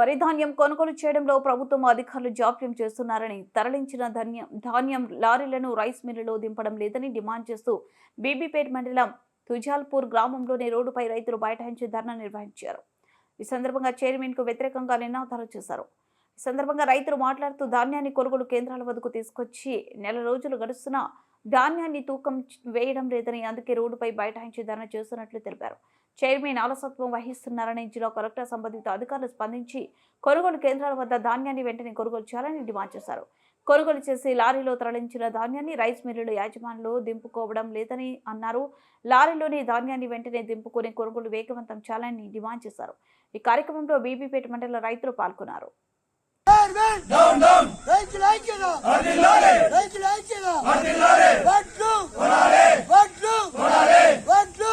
వరి ధాన్యం కొనుగోలు చేయడంలో ప్రభుత్వం అధికారులు జాప్యం చేస్తున్నారని తరలించిన ధాన్యం ధాన్యం లారీలను రైస్ మిల్లులో దింపడం లేదని డిమాండ్ చేస్తూ బీబీపేట్ మండలం తుజాల్పూర్ గ్రామంలోని రోడ్డుపై రైతులు బైఠాయించి ధర్నా నిర్వహించారు. ఈ సందర్భంగా చైర్మన్కు వ్యతిరేకంగా నినాదాలు చేశారు. ఈ సందర్భంగా రైతులు మాట్లాడుతూ ధాన్యాన్ని కొనుగోలు కేంద్రాల వద్దకు తీసుకొచ్చి నెల రోజులు గడుస్తున్నా ధాన్యాన్ని తూకం వేయడం లేదని అందుకే రోడ్డుపై బైఠాయించి ధర్నా చేస్తున్నట్లు తెలిపారు. చైర్మన్ ఆలసత్వం వహిస్తున్నారని జిల్లా కలెక్టర్ సంబంధిత అధికారులు స్పందించి కొనుగోలు కేంద్రాల వద్ద ధాన్యాన్ని వెంటనే కొనుగోలు చేయాలని డిమాండ్ చేశారు. కొనుగోలు చేసి లారీలో తరలించిన ధాన్యాన్ని రైస్ మిల్లుల యాజమానులు దింపుకోవడం లేదని అన్నారు. లారీలోని ధాన్యాన్ని వెంటనే దింపుకుని కొనుగోలు వేగవంతం చేయాలని డిమాండ్ చేశారు. ఈ కార్యక్రమంలో బీబీపేట మండల రైతులు పాల్గొన్నారు రైతుల ఐక్యత రైతుల ఐక్యత వడ్లు వడ్లు వడ్లు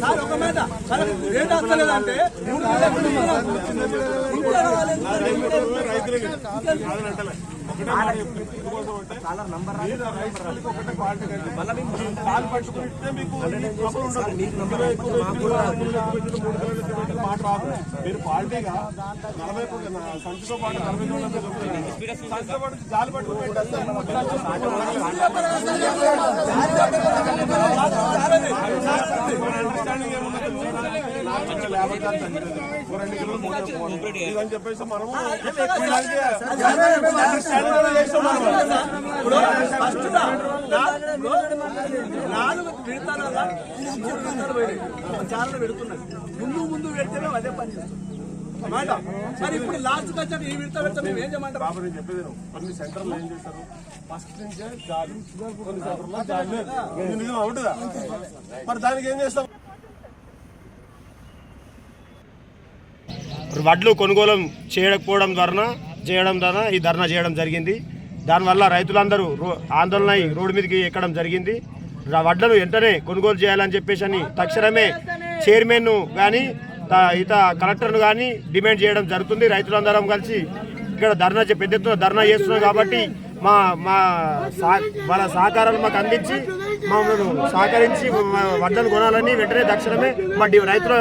సార్ ఒక మాట. సార్ రేట్ వస్తలేదంటే మాట రాదు. మీరు క్వాలిటీగా నలభై సంచితో పాటు నలభై సంచితో పాటు జాలి పట్టుకుని ఇదని చెప్పేసి మనము చాలా పెడుతున్నది ముందు ముందు పెడితేనే అదే పని చేస్తాం మరి ఇప్పుడు లాస్ట్ వచ్చాక ఈ విడత పెడతా మేము ఏం చేయమంటాం బాబు నేను చెప్పేది కొన్ని సెంటర్లు ఏం చేస్తారు ఫస్ట్ నుంచే జాలి కొన్ని సెంటర్లో జాలి. అవుతుందా మరి దానికి ఏం చేస్తాం? వడ్లు కొనుగోలు చేయకపోవడం ద్వారా చేయడం ద్వారా ఈ ధర్నా చేయడం జరిగింది. దానివల్ల రైతులందరూ రో- ఆందోళన అయి రోడ్డు మీదకి ఎక్కడం జరిగింది. వడ్లను వెంటనే కొనుగోలు చేయాలని చెప్పేసి అని తక్షణమే చైర్మన్ను కానీ ఇత కలెక్టర్ను కానీ డిమాండ్ చేయడం జరుగుతుంది. రైతులందరం కలిసి ఇక్కడ ధర్నా చే- పెద్ద ఎత్తున ధర్నా చేస్తున్నాం కాబట్టి మా మా సా వాళ్ళ సహకారాలు మాకు అందించి మమ్మల్ని సహకరించి వడ్డలు కొనాలని వెంటనే తక్షణమే మా రైతుల